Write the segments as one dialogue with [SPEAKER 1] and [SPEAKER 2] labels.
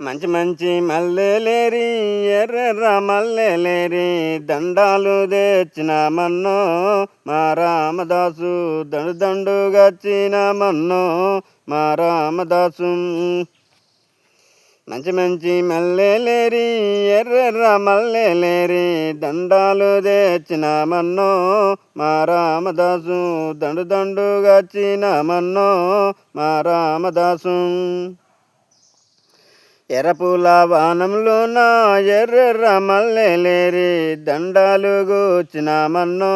[SPEAKER 1] మంచి మంచి మల్లెలేరి ఎర్ర మల్లెలేరి దండాలు తెచ్చిన మన్నో మా రామదాసు దండు దండుగచ్చిన మన్నో మా రామదాసు. మంచి మంచి మల్లెలేరి ఎర్ర మల్లెలేరి దండాలు తెచ్చిన మన్నో మా రామదాసు దండు దండుగచ్చిన మన్నో మా రామదాసు. ఎర్రపూల వానంలోన ఎర్ర మల్లెలేరి దండాలు గోచినామన్నో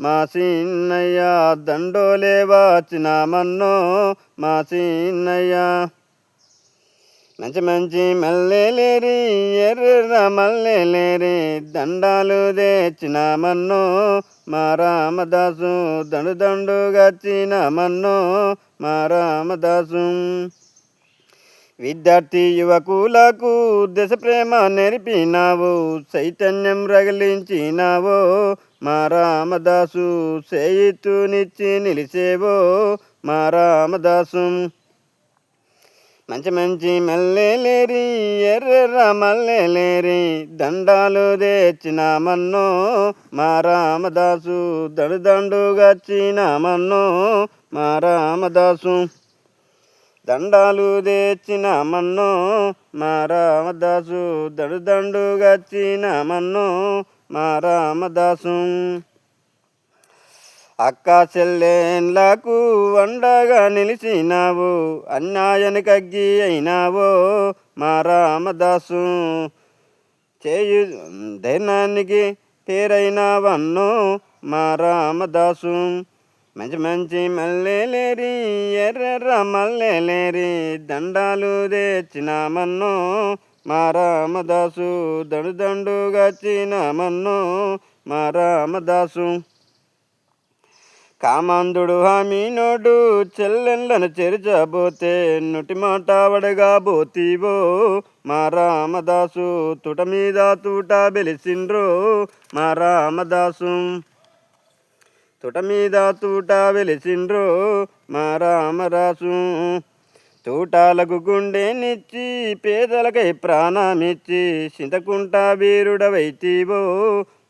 [SPEAKER 1] మా చిన్నయ్య దండోలే వాచినామన్నో మా చిన్నయ్య. మంచి మంచి మల్లెలేరి ఎర్ర మల్లెలేరి దండాలు తెచ్చినామన్నో మా రామదాసు దండు దండు మన్నో మా రామదాసు. విద్యార్థి యువకులకు దశ ప్రేమ నేర్పినావు చైతన్యం రగిలించినావో మా రామదాసు చేయితునిచ్చి నిలిచేవో మా రామదాసు. మంచి మంచి మల్లెలేరి ఎర్ర మల్లెలేరి దండాలు తెచ్చినామన్నో మా రామదాసు దడుదండుగా దండుగచ్చిన మా రామదాసు. దండాలు తెచ్చిన మన్ను మా రామదాసు దడు దండుగచ్చిన మన్ను మా రామదాసు. అక్క చెల్లెన్లకు వండగా నిలిచినావు అన్యాయని కగ్గి అయినావో మా రామదాసు. చేయు ధైర్యానికి పేరైనవన్నో మా రామదాసు. మంచి మంచి మల్లెలేరి ఎర్ర మల్లెలేరి దండాలు తెచ్చినామన్నో మా రామదాసు దండు దండుగా చినామన్నో మా రామదాసు కామాంధుడు హామీనోడు చెల్లెళ్ళను చేర్చబోతే నుటి మాట వడగా బోతీవో మా రామదాసు తుట మీద తూట బెలిసిండ్రో మా రామదాసు తుట మీద తూట వెలిసిండ్రో మా రామరాసు తూటాలకు గుండెనిచ్చి పేదలకై ప్రాణమిచ్చి చింతకుంట వీరుడవైతీవో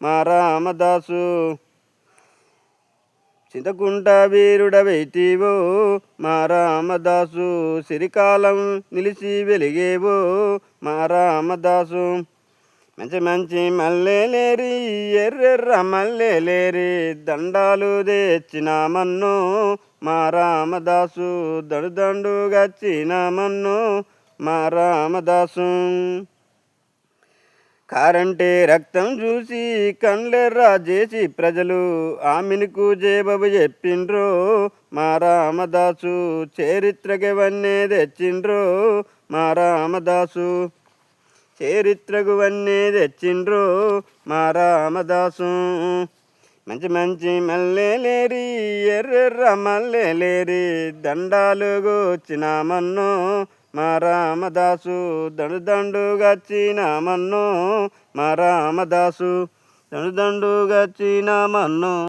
[SPEAKER 1] మా రామదాసు. చింతకుంట వీరుడవైతీవో మా రామదాసు. సిరికాలం నిలిచి వెలిగేవో మా రామదాసు. మంచి మంచి మల్లెలేరి ఎర్రెర్ర మల్లెలేరి దండాలు తెచ్చినామన్ను మా రామదాసు దండు దండుగచ్చిన మా రామదాసు. కారంటే రక్తం చూసి కండ్లెర్రా చేసి ప్రజలు ఆమెనుకు జేబబు చెప్పిండ్రో మా రామదాసు చరిత్రకి వన్నే తెచ్చిండ్రో మా రామదాసు. చరిత్రకు తెచ్చిండ్రు తెచ్చిండ్రో మా రామదాసు. మంచి మంచి మల్లెలేరి ఎర్రెర్ర మల్లెలేరి దండాలు గోచినామన్ను మా రామదాసు. దండు దండుగచ్చిన గచ్చినామన్ను మా రామదాసు. దండు దండుగచ్చిన